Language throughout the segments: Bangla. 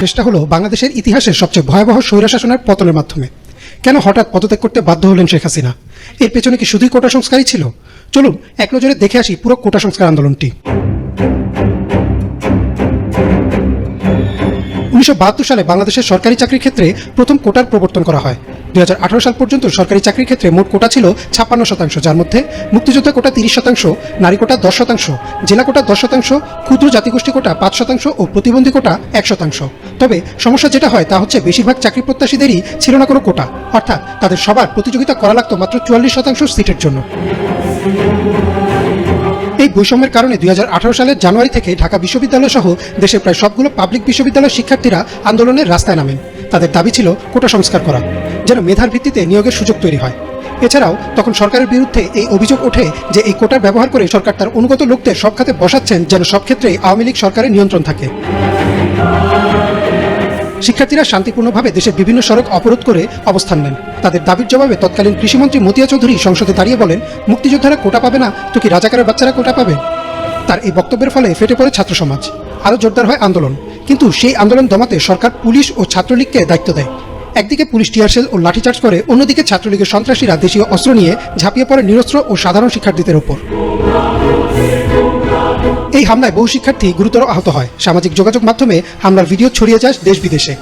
চেষ্টা হলো বাংলাদেশের ইতিহাসের সবচেয়ে ভয়াবহ স্বৈরাশাসনের পতনের মাধ্যমে। কেন হঠাৎ পদত্যাগ করতে বাধ্য হলেন শেখ হাসিনা? এর পেছনে কি শুধুই কোটা সংস্কারই ছিল? চলুন, এক নজরে দেখে আসি পুরো কোটা সংস্কার আন্দোলনটি। উনিশশো বাহাত্তর সালে বাংলাদেশের সরকারি চাকরির ক্ষেত্রে প্রথম কোটার প্রবর্তন করা হয়। দুই হাজার আঠারো সাল পর্যন্ত সরকারি চাকরির ক্ষেত্রে মোট কোটা ছিল ছাপ্পান্ন শতাংশ, যার মধ্যে মুক্তিযোদ্ধা কোটা তিরিশ শতাংশ, নারী কোটা দশ শতাংশ, জেলা কোটা দশ শতাংশ, ক্ষুদ্র জাতিগোষ্ঠী কোটা পাঁচ শতাংশ ও প্রতিবন্ধী কোটা এক শতাংশ। তবে সমস্যা যেটা হয় তা হচ্ছে বেশিরভাগ চাকরি প্রত্যাশীদেরই ছিল না কোনো কোটা। অর্থাৎ তাদের সবার প্রতিযোগিতা করা লাগতো মাত্র চুয়াল্লিশ শতাংশ সিটের জন্য। এই বৈষম্যের কারণে দুই হাজার আঠারো সালের জানুয়ারি থেকে ঢাকা বিশ্ববিদ্যালয় সহ দেশের প্রায় সবগুলো পাবলিক বিশ্ববিদ্যালয়ের শিক্ষার্থীরা আন্দোলনের রাস্তায় নামেন। তাদের দাবি ছিল কোটা সংস্কার করা, যেন মেধার ভিত্তিতে নিয়োগের সুযোগ তৈরি হয়। এছাড়াও তখন সরকারের বিরুদ্ধে এই অভিযোগ ওঠে যে এই কোটা ব্যবহার করে সরকার তার অনুগত লোকদের সব খাতে বসাচ্ছেন, যেন সব ক্ষেত্রেই আওয়ামী লীগ সরকারের নিয়ন্ত্রণ থাকে। শিক্ষার্থীরা শান্তিপূর্ণভাবে দেশের বিভিন্ন সড়ক অবরোধ করে অবস্থান নেন। তাদের দাবির জবাবে তৎকালীন কৃষিমন্ত্রী মতিয়া চৌধুরী সংসদে দাঁড়িয়ে বলেন, মুক্তিযোদ্ধারা কোটা পাবে না, তো কি রাজাকারের বাচ্চারা কোটা পাবে? তার এই বক্তব্যের ফলে ফেটে পড়ে ছাত্র সমাজ আরও জোরদার হয় আন্দোলন। কিন্তু সেই আন্দোলন দমাতে সরকার পুলিশ ও ছাত্রলীগকে দায়িত্ব দেয়। একদিকে পুলিশ টিয়ারশেল ও লাঠিচার্জ করে, অন্যদিকে ছাত্রলীগের সন্ত্রাসীরা দেশীয় অস্ত্র নিয়ে ঝাঁপিয়ে পড়ে নিরস্ত্র ও সাধারণ শিক্ষার্থীদের ওপর। এই হামলায় বহু শিক্ষার্থী গুরুতর আহত হয়। সামাজিক যোগাযোগ মাধ্যমে হামলার ভিডিও ছড়িয়ে যায় দেশ বিদেশে।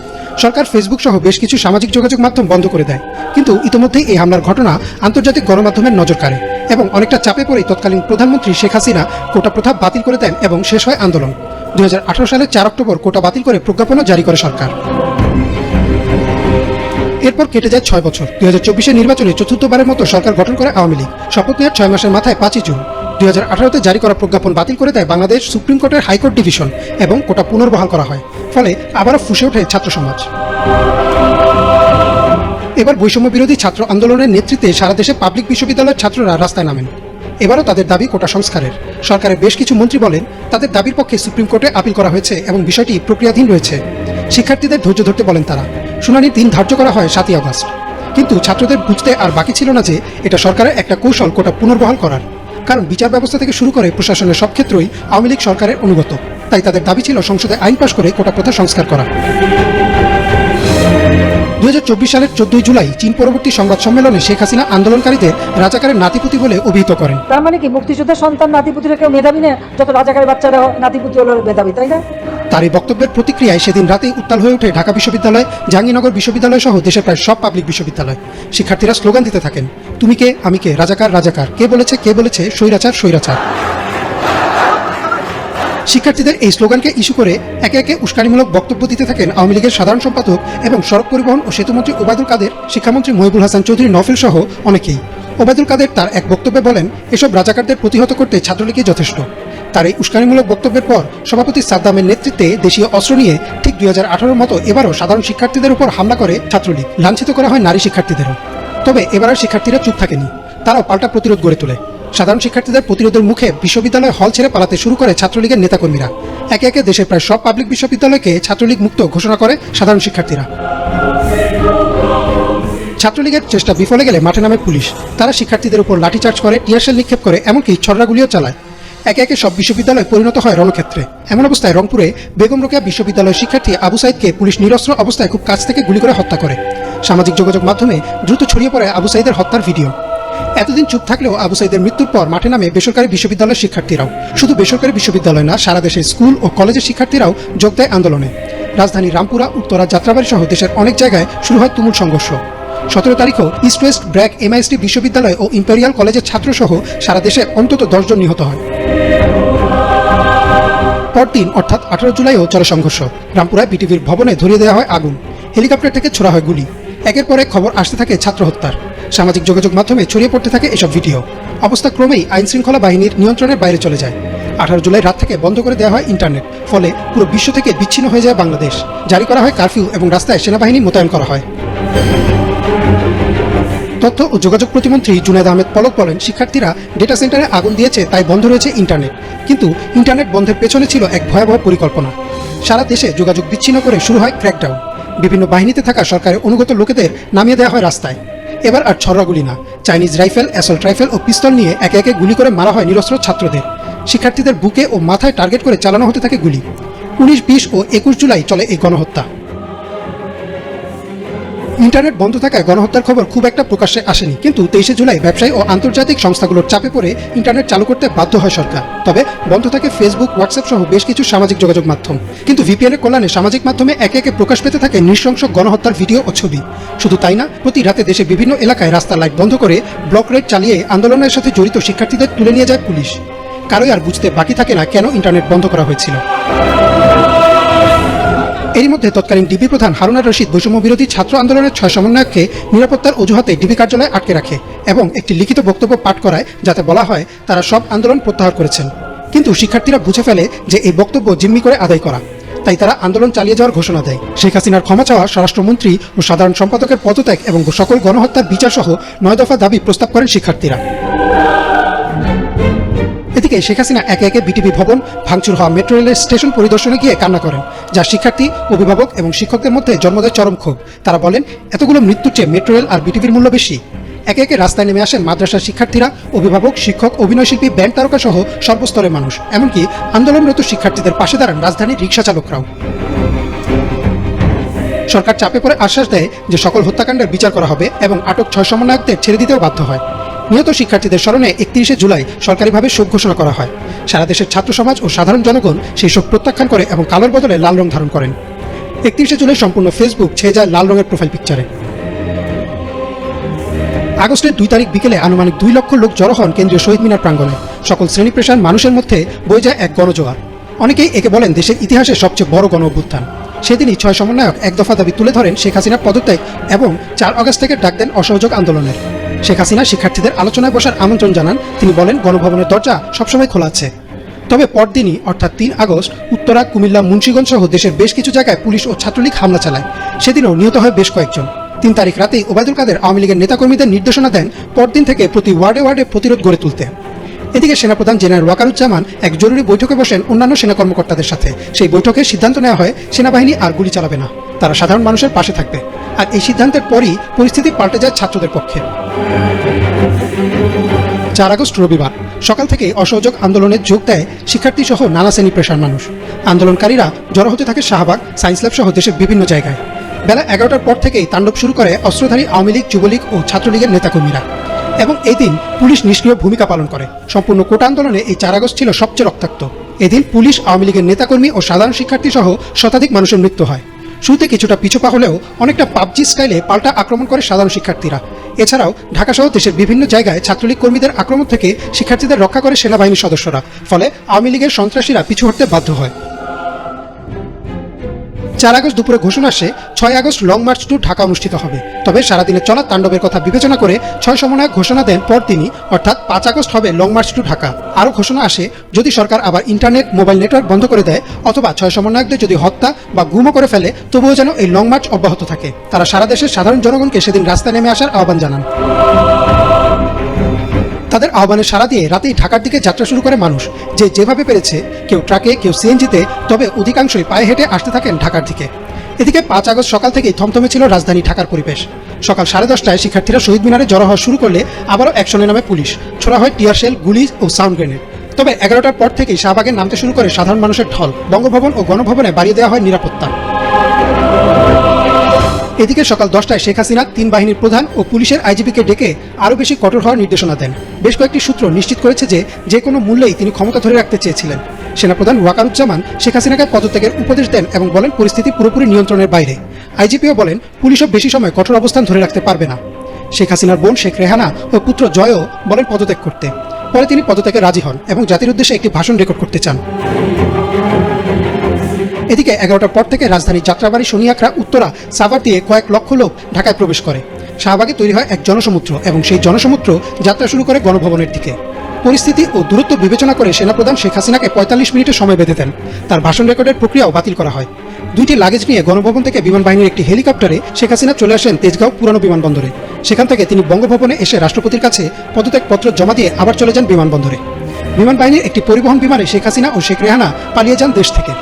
সরকার ফেসবুক সহ বেশ কিছু সামাজিক যোগাযোগ মাধ্যম বন্ধ করে দেয়। কিন্তু ইতিমধ্যেই এই হামলার ঘটনা আন্তর্জাতিক গণমাধ্যমের নজর কাড়ে এবং অনেকটা চাপে পড়ে তৎকালীন প্রধানমন্ত্রী শেখ হাসিনা কোটা প্রথা বাতিল করে দেন এবং শেষ হয় আন্দোলন। দুই সালের চার অক্টোবর কোটা বাতিল করে প্রজ্ঞাপনও জারি করে সরকার। এরপর কেটে যায় ছয় বছর। দুই হাজার চব্বিশের নির্বাচনে চতুর্থবারের মতো সরকার গঠন করে আওয়ামী লীগ। শপথ নেওয়ার ছয় মাসের মাথায় পাঁচই জুন। দুই হাজার আঠারোতে জারি করা প্রজ্ঞাপন বাতিল করে দেয় বাংলাদেশ সুপ্রিম কোর্টের হাইকোর্ট ডিভিশন এবং কোটা পুনর্বহাল করা হয়। ফলে আবারও ফুসে ওঠে ছাত্র সমাজ। এবার বৈষম্য বিরোধী ছাত্র আন্দোলনের নেতৃত্বে সারা দেশে পাবলিক বিশ্ববিদ্যালয়ের ছাত্ররা রাস্তায় নামেন। এবারও তাদের দাবি কোটা সংস্কারের। সরকারের বেশ কিছু মন্ত্রী বলেন, তাদের দাবির পক্ষে সুপ্রিম কোর্টে আপিল করা হয়েছে এবং বিষয়টি প্রক্রিয়াধীন রয়েছে। শিক্ষার্থীদের ধৈর্য ধরতে বলেন তারা। শুনানির দিন ধার্য করা হয় সাতই আগস্ট। কিন্তু ছাত্রদের বুঝতে আর বাকি ছিল না যে এটা সরকারের একটা কৌশল কোটা পুনর্বহাল করার। কারণ বিচার ব্যবস্থা থেকে শুরু করে প্রশাসনের সব ক্ষেত্রেই আওয়ামী লীগ সরকারের অনুগত। তাই তাদের দাবি ছিল সংসদে আইন পাশ করে কোটা প্রথা সংস্কার করা। দুই সালের চোদ্দই জুলাই চীন পরবর্তী সংবাদ সম্মেলনে শেখ হাসিনা আন্দোলনকারীদের রাজাকারের নাতিপুতি বলে অভিহিত করেন। তার মানে কি মুক্তিযোদ্ধার সন্তান নাতিপুতিরা কেউ মেধাবী না? যত রাজাকারের বাচ্চারা নাতিপুতি হলো মেধাবী তাই না? তার এই বক্তব্যের প্রতিক্রিয়ায় সেদিন রাতেই উত্তাল হয়ে ওঠে ঢাকা বিশ্ববিদ্যালয় জাহাঙ্গীরনগর বিশ্ববিদ্যালয় সহ দেশের প্রায় সব পাবলিক বিশ্ববিদ্যালয়। শিক্ষার্থীরা স্লোগান দিতে থাকেন তুমি কে? আমি কে? রাজাকার রাজাকার। কে বলেছে কে বলেছে? স্বৈরাচার স্বৈরাচার। শিক্ষার্থীদের এই স্লোগানকে ইস্যু করে একে একে উস্কানিমূলক বক্তব্য দিতে থাকেন আওয়ামী লীগের সাধারণ সম্পাদক এবং সড়ক পরিবহন ও সেতুমন্ত্রী ওবায়দুল কাদের, শিক্ষামন্ত্রী মহিবুল হাসান চৌধুরী, নফিল সহ অনেকেই। ওবায়দুল কাদের তার এক বক্তব্যে বলেন, এসব রাজাকারদের প্রতিহত করতে ছাত্রলীগই যথেষ্ট। তার এই উস্কানিমূলক বক্তব্যের পর সভাপতি সাদ্দামের নেতৃত্বে দেশীয় অস্ত্র নিয়ে ঠিক দুই হাজার মতো এবারও সাধারণ শিক্ষার্থীদের উপর হামলা করে ছাত্রলীগ। লাঞ্ছিত করা হয় নারী শিক্ষার্থীদেরও। তবে এবার শিক্ষার্থীরা চুপ থাকেনি। তারাও পাল্টা প্রতিরোধ গড়ে তোলে। সাধারণ শিক্ষার্থীদের প্রতিরোধের মুখে বিশ্ববিদ্যালয় হল ছেড়ে পালাতে শুরু করে ছাত্রলীগের নেতাকর্মীরা। একে একে দেশের প্রায় সব পাবলিক বিশ্ববিদ্যালয়কে ছাত্রলীগ মুক্ত ঘোষণা করে সাধারণ শিক্ষার্থীরা। ছাত্রলীগের চেষ্টা বিফলে গেলে মাঠে নামে পুলিশ। তারা শিক্ষার্থীদের উপর লাঠিচার্জ করে, টিয়ারশেল নিক্ষেপ করে, এমনকি ছড়রাগুলিও চালায়। একে একে সব বিশ্ববিদ্যালয় পরিণত হয় রণক্ষেত্রে। এমন অবস্থায় রংপুরে বেগম রোকেয়া বিশ্ববিদ্যালয়ের শিক্ষার্থী আবু সাইদকে পুলিশ নিরস্ত্র অবস্থায় খুব কাছ থেকে গুলি করে হত্যা করে। সামাজিক যোগাযোগ মাধ্যমে দ্রুত ছড়িয়ে পড়ে আবু সাইদের হত্যার ভিডিও। এতদিন চুপ থাকলেও আবু সাইদের মৃত্যুর পর মাঠে নামে বেসরকারি বিশ্ববিদ্যালয়ের শিক্ষার্থীরাও। শুধু বেসরকারি বিশ্ববিদ্যালয় না, সারা দেশের স্কুল ও কলেজের শিক্ষার্থীরাও যোগ দেয় আন্দোলনে। রাজধানী রামপুরা, উত্তরা যাত্রাবাড়ি সহ দেশের অনেক জায়গায় শুরু হয় তুমুল সংঘর্ষ। সতেরো তারিখও ইস্ট ওয়েস্ট ব্র্যাক এমআইএসটি বিশ্ববিদ্যালয় ও ইম্পেরিয়াল কলেজের ছাত্রসহ সারা দেশে অন্তত দশজন নিহত হয়। পরদিন, অর্থাৎ আঠারো জুলাইও চলে সংঘর্ষ। রামপুরায় বিটিভির ভবনে ধরিয়ে দেওয়া হয় আগুন। হেলিকপ্টার থেকে ছোড়া হয় গুলি। একের পর খবর আসতে থাকে ছাত্র হত্যার। সামাজিক যোগাযোগ মাধ্যমে ছড়িয়ে পড়তে থাকে এসব ভিডিও। অবস্থা ক্রমেই আইন শৃঙ্খলা বাহিনীর নিয়ন্ত্রণের বাইরে চলে যায়। আঠারো জুলাই রাত থেকে বন্ধ করে দেওয়া হয় ইন্টারনেট। ফলে পুরো বিশ্ব থেকে বিচ্ছিন্ন হয়ে যায় বাংলাদেশ। জারি করা হয় কারফিউ এবং রাস্তায় সেনাবাহিনী মোতায়েন করা হয়। তথ্য ও যোগাযোগ প্রতিমন্ত্রী জুনায়দ আহমেদ পলক বলেন, শিক্ষার্থীরা ডেটা সেন্টারে আগুন দিয়েছে, তাই বন্ধ রয়েছে ইন্টারনেট। কিন্তু ইন্টারনেট বন্ধের পেছনে ছিল এক ভয়াবহ পরিকল্পনা। সারা দেশে যোগাযোগ বিচ্ছিন্ন করে শুরু হয় ক্র্যাকডাউন বিভিন্ন বাহিনীতে থাকা সরকারের অনুগত লোকেদের নামিয়ে দেওয়া হয় রাস্তায়। এবার আর ছড়াগুলি না। চাইনিজ রাইফেল অ্যাসল্ট রাইফেল ও পিস্তল নিয়ে একে একে গুলি করে মারা হয় নিরস্ত্র ছাত্রদের। শিক্ষার্থীদের বুকে ও মাথায় টার্গেট করে চালানো হতে থাকে গুলি। উনিশ, বিশ ও একুশ জুলাই চলে এই গণহত্যা। ইন্টারনেট বন্ধ থাকায় গণহত্যার খবর খুব একটা প্রকাশ্যে আসেনি। কিন্তু তেইশে জুলাই ব্যবসায়ী ও আন্তর্জাতিক সংস্থাগুলোর চাপে পড়ে ইন্টারনেট চালু করতে বাধ্য হয় সরকার। তবে বন্ধ থাকে ফেসবুক হোয়াটসঅ্যাপ সহ বেশ কিছু সামাজিক যোগাযোগ মাধ্যম। কিন্তু ভিপিএন এর কল্যাণে সামাজিক মাধ্যমে একে একে প্রকাশ পেতে থাকে নৃশংস গণহত্যার ভিডিও ও ছবি। শুধু তাই না, প্রতি রাতে দেশে বিভিন্ন এলাকায় রাস্তা লাইট বন্ধ করে ব্লক রেড চালিয়ে আন্দোলনের সাথে জড়িত শিক্ষার্থীদের তুলে নিয়ে যায় পুলিশ। কারোই আর বুঝতে বাকি থাকে না কেন ইন্টারনেট বন্ধ করা হয়েছিল। এরই মধ্যে তৎকালীন ডিবি প্রধান হারুনার রশিদ বৈষম্য বিরোধী ছাত্র আন্দোলনের ছয় সমন্বয়ককে নিরাপত্তার অজুহাতে ডিবি কার্যালয়ে আটকে রাখে এবং একটি লিখিত বক্তব্য পাঠ করায় যাতে বলা হয় তারা সব আন্দোলন প্রত্যাহার করেছেন। কিন্তু শিক্ষার্থীরা বুঝে ফেলে যে এই বক্তব্য জিম্মি করে আদায় করা। তাই তারা আন্দোলন চালিয়ে যাওয়ার ঘোষণা দেয়। শেখ হাসিনার ক্ষমা চাওয়া স্বরাষ্ট্রমন্ত্রী ও সাধারণ সম্পাদকের পদত্যাগ এবং সকল গণহত্যার বিচার সহ নয় দফা দাবি প্রস্তাব করেন শিক্ষার্থীরা। এদিকে শেখ হাসিনা একে একে বিটিভি ভবন, ভাঙচুর হওয়া মেট্রো রেলের স্টেশন পরিদর্শনে গিয়ে কান্না করেন, যা শিক্ষার্থী, অভিভাবক এবং শিক্ষকদের মধ্যে জন্মদেয় চরম ক্ষোভ। তারা বলেন, এতগুলো মৃত্যুর চেয়ে মেট্রো রেল আর বিটিভির মূল্য বেশি। একে একে রাস্তায় নেমে আসেন মাদ্রাসার শিক্ষার্থীরা, অভিভাবক, শিক্ষক, অভিনয়শিল্পী, ব্যান্ড তারকা সহ সর্বস্তরের মানুষ। এমনকি আন্দোলনরত শিক্ষার্থীদের পাশে দাঁড়ান রাজধানীর রিক্সা চালকরাও। সরকার চাপে পড়ে আশ্বাস দেয় যে সকল হত্যাকাণ্ডের বিচার করা হবে এবং আটক ছয় সমন্বয়কদের ছেড়ে দিতেও বাধ্য হয়। নিহত শিক্ষার্থীদের স্মরণে একত্রিশে জুলাই সরকারিভাবে শোক ঘোষণা করা হয়। সারা দেশের ছাত্র সমাজ ও সাধারণ জনগণ সেই শোক প্রত্যাখ্যান করে এবং কালোর বদলে লাল রং ধারণ করেন। একত্রিশে জুলাই সম্পূর্ণ ফেসবুক ছেয়ে যায় লাল রঙের প্রোফাইল পিকচারে। আগস্টের দুই তারিখ বিকেলে আনুমানিক দুই লক্ষ লোক জড়ো হন কেন্দ্রীয় শহীদ মিনার প্রাঙ্গণে। সকল শ্রেণি পেশার মানুষের মধ্যে বয়ে যায় এক গণজোয়ার। অনেকেই একে বলেন দেশের ইতিহাসে সবচেয়ে বড় গণ অভ্যুত্থান। সেদিনই ছয় সমন্বয়ক এক দফা দাবি তুলে ধরেন শেখ হাসিনার পদত্যাগ এবং চার আগস্ট থেকে ডাক দেন অসহযোগ আন্দোলনের। শেখ হাসিনা শিক্ষার্থীদের আলোচনায় বসার আমন্ত্রণ জানান। তিনি বলেন, গণভবনের দরজা সবসময় খোলা আছে। তবে পরদিনই, অর্থাৎ তিন আগস্ট, উত্তরা, কুমিল্লা মুন্সীগঞ্জ সহ দেশের বেশ কিছু জায়গায় পুলিশ ও ছাত্রলীগ হামলা চালায়। সেদিনও নিহত হয় বেশ কয়েকজন। তিন তারিখ রাতেই ওবায়দুল কাদের আওয়ামী লীগের নেতাকর্মীদের নির্দেশনা দেন পরদিন থেকে প্রতি ওয়ার্ডে ওয়ার্ডে প্রতিরোধ গড়ে তুলতে। এদিকে সেনাপ্রধান জেনারেল ওয়াকারুজ্জামান এক জরুরি বৈঠকে বসেন অন্যান্য সেনা কর্মকর্তাদের সাথে। সেই বৈঠকে সিদ্ধান্ত নেওয়া হয়, সেনাবাহিনী আর গুলি চালাবে না। তারা সাধারণ মানুষের পাশে থাকবে। আর এই সিদ্ধান্তের পরই পরিস্থিতি পাল্টে যায় ছাত্রদের পক্ষে। চার আগস্ট রবিবার, সকাল থেকে অসহযোগ আন্দোলনে যোগ দেয় শিক্ষার্থী সহ নানা শ্রেণি পেশার মানুষ। আন্দোলনকারীরা জড়ো হতে থাকে শাহবাগ, সায়েন্স ল্যাব সহ দেশের বিভিন্ন জায়গায়। বেলা এগারোটার পর থেকেই তাণ্ডব শুরু করে অস্ত্রধারী আওয়ামী লীগ, যুবলীগ ও ছাত্রলীগের নেতাকর্মীরা। এবং এই দিন পুলিশ নিষ্ক্রিয় ভূমিকা পালন করে। সম্পূর্ণ কোটা আন্দোলনে এই চার আগস্ট ছিল সবচেয়ে রক্তাক্ত। এদিন পুলিশ, আওয়ামী লীগের নেতাকর্মী ও সাধারণ শিক্ষার্থী সহ শতাধিক মানুষের মৃত্যু হয়। শুরুতে কিছুটা পিছুপা হলেও অনেকটা পাবজি স্টাইলে পাল্টা আক্রমণ করে সাধারণ শিক্ষার্থীরা। এছাড়াও ঢাকা সহ দেশের বিভিন্ন জায়গায় ছাত্রলীগ কর্মীদের আক্রমণ থেকে শিক্ষার্থীদের রক্ষা করে সেনাবাহিনীর সদস্যরা। ফলে আওয়ামী লীগের সন্ত্রাসীরা পিছু হটতে বাধ্য হয়। চার আগস্ট দুপুরে ঘোষণা আসে, ছয় August long march to Dhaka অনুষ্ঠিত হবে। তবে সারাদিনে চলা তাণ্ডবের কথা বিবেচনা করে ছয় সমন্বয়ক ঘোষণা দেন পর তিনি, অর্থাৎ পাঁচ আগস্ট হবে লং মার্চ টু ঢাকা। আরও ঘোষণা আসে, যদি সরকার আবার ইন্টারনেট, মোবাইল নেটওয়ার্ক বন্ধ করে দেয়, অথবা ছয় সমন্বয়কদের যদি হত্যা বা গুমও করে ফেলে, তবুও যেন এই লং মার্চ অব্যাহত থাকে। তারা সারা দেশের সাধারণ জনগণকে সেদিন রাস্তায় নেমে আসার আহ্বান জানান। তাদের আহ্বানে সাড়া দিয়ে রাতেই ঢাকার দিকে যাত্রা শুরু করে মানুষ। যে যেভাবে পেরেছে, কেউ ট্রাকে, কেউ সিএনজিতে, তবে অধিকাংশই পায়ে হেঁটে আসতে থাকেন ঢাকার দিকে। এদিকে পাঁচ আগস্ট সকাল থেকেই থমথমে ছিল রাজধানী ঢাকার পরিবেশ। সকাল সাড়ে দশটায় শিক্ষার্থীরা শহীদ মিনারে জড়ো হওয়া শুরু করলে আবারও অ্যাকশনে নামে পুলিশ। ছোড়া হয় টিয়ার শেল, গুলি ও সাউন্ড গ্রেনেড। তবে এগারোটার পর থেকেই শাহবাগে নামতে শুরু করে সাধারণ মানুষের ঢল। বঙ্গভবন ও গণভবনে বাড়িয়ে দেওয়া হয় নিরাপত্তা। এদিকে সকাল দশটায় শেখ হাসিনা, তিন বাহিনীর প্রধান ও পুলিশের আইজিপিকে ডেকে আরও বেশি কঠোর হওয়ার নির্দেশনা দেন। বেশ কয়েকটি সূত্র নিশ্চিত করেছে যে যে কোনো মূল্যেই তিনি ক্ষমতা ধরে রাখতে চেয়েছিলেন। সেনাপ্রধান ওয়াকারুজ্জামান শেখ হাসিনাকে পদত্যাগের উপদেশ দেন এবং বলেন পরিস্থিতি পুরোপুরি নিয়ন্ত্রণের বাইরে। আইজিপিও বলেন, পুলিশও বেশি সময় কঠোর অবস্থান ধরে রাখতে পারবে না। শেখ হাসিনার বোন শেখ রেহানা ও পুত্র জয়ও বলেন পদত্যাগ করতে। পরে তিনি পদত্যাগে রাজি হন এবং জাতির উদ্দেশ্যে একটি ভাষণ রেকর্ড করতে চান। এদিকে এগারোটার পর থেকে রাজধানী যাত্রাবাড়ি শনিয়াকড়া উত্তরা, সাভার দিয়ে কয়েক লক্ষ লোক ঢাকায় প্রবেশ করে। শাহবাগে তৈরি হয় এক জনসমুদ্র এবং সেই জনসমুদ্র যাত্রা শুরু করে গণভবনের দিকে। পরিস্থিতি ও দূরত্ব বিবেচনা করে সেনাপ্রধান শেখ হাসিনাকে পঁয়তাল্লিশ মিনিটের সময় বেঁধে দেন। তার ভাষণ রেকর্ডের প্রক্রিয়াও বাতিল করা হয়। দুইটি লাগেজ নিয়ে গণভবন থেকে বিমান বাহিনীর একটি হেলিকপ্টারে শেখ হাসিনা চলে আসেন তেজগাঁও পুরানো বিমানবন্দরে। সেখান থেকে তিনি বঙ্গভবনে এসে রাষ্ট্রপতির কাছে পদত্যাগপত্র জমা দিয়ে আবার চলে যান বিমানবন্দরে। বিমান বাহিনীর একটি পরিবহন বিমানে শেখ হাসিনা ও শেখ রেহানা পালিয়ে যান দেশ থেকে।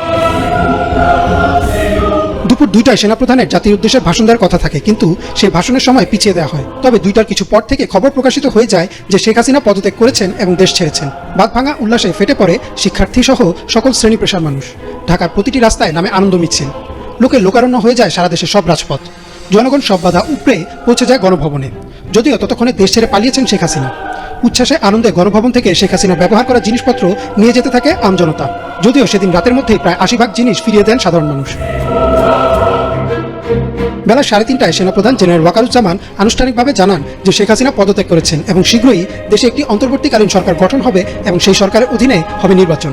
দুপুর দুইটায় সেনাপ্রধানের জাতির উদ্দেশ্যে ভাষণ দেওয়ার কথা থাকে, কিন্তু সেই ভাষণের সময় পিছিয়ে দেওয়া হয়। তবে দুইটার কিছু পর থেকে খবর প্রকাশিত হয়ে যায় যে শেখ হাসিনা পদত্যাগ করেছেন এবং দেশ ছেড়েছেন। বাদ ভাঙা উল্লাসে ফেটে পড়ে শিক্ষার্থী সহ সকল শ্রেণি পেশার মানুষ। ঢাকার প্রতিটি রাস্তায় নামে আনন্দ মিছিল। লোকে লোকারণ্য হয়ে যায় সারা দেশের সব রাজপথ। জনগণ সব বাধা উপড়ে পৌঁছে যায় গণভবনে। যদিও ততক্ষণে দেশ ছেড়ে পালিয়েছেন শেখ হাসিনা। উচ্ছ্বাসে আনন্দে গণভবন থেকে শেখ হাসিনা ব্যবহার করা জিনিসপত্র নিয়ে যেতে থাকে আমজনতা। যদিও সেদিন রাতের মধ্যেই প্রায় আশি ভাগ জিনিস ফিরিয়ে দেন সাধারণ মানুষ। বেলা সাড়ে তিনটায় সেনাপ্রধান জেনারেল ওয়াকারুজ্জামান আনুষ্ঠানিকভাবে জানান যে শেখ হাসিনা পদত্যাগ করেছেন এবং শীঘ্রই দেশে একটি অন্তর্বর্তীকালীন সরকার গঠন হবে এবং সেই সরকারের অধীনে হবে নির্বাচন।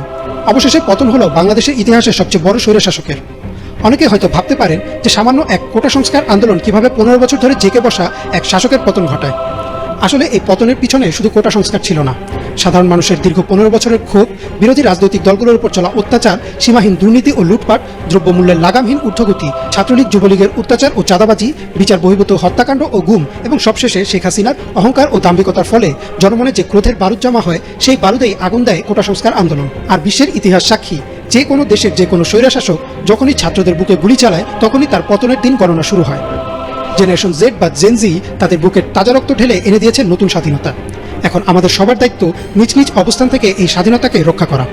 অবশেষে পতন হলো বাংলাদেশের ইতিহাসের সবচেয়ে বড় স্বৈরশাসকের। অনেকে হয়তো ভাবতে পারেন যে সামান্য এক কোটা সংস্কার আন্দোলন কীভাবে পনেরো বছর ধরে জেকে বসা এক শাসকের পতন ঘটায়। আসলে এই পতনের পিছনে শুধু কোটা সংস্কার ছিল না। সাধারণ মানুষের দীর্ঘ পনেরো বছরের ক্ষোভ, বিরোধী রাজনৈতিক দলগুলোর উপর চলা অত্যাচার, সীমাহীন দুর্নীতি ও লুটপাট, দ্রব্যমূল্যের লাগামহীন ঊর্ধ্বগতি, ছাত্রলীগ, যুবলীগের অত্যাচার ও চাঁদাবাজি, বিচার বহির্ভূত হত্যাকাণ্ড ও গুম এবং সবশেষে শেখ হাসিনার অহংকার ও দাম্ভিকতার ফলে জনমনে যে ক্রোধের বারুদ জমা হয়, সেই বারুদেই আগুন দেয় কোটা সংস্কার আন্দোলন। আর বিশ্বের ইতিহাস সাক্ষী, যে কোনো দেশের যে কোনো স্বৈরাশাসক যখনই ছাত্রদের বুকে গুলি চালায়, তখনই তার পতনের দিন গণনা শুরু হয়। জেনারেশন জেড বা জেনজি তাদের বুকের তাজা রক্ত ঢেলে এনে দিয়েছে নতুন স্বাধীনতা। এখন আমাদের সবার দায়িত্ব নিজ নিজ অবস্থান থেকে এই স্বাধীনতাকে রক্ষা করা।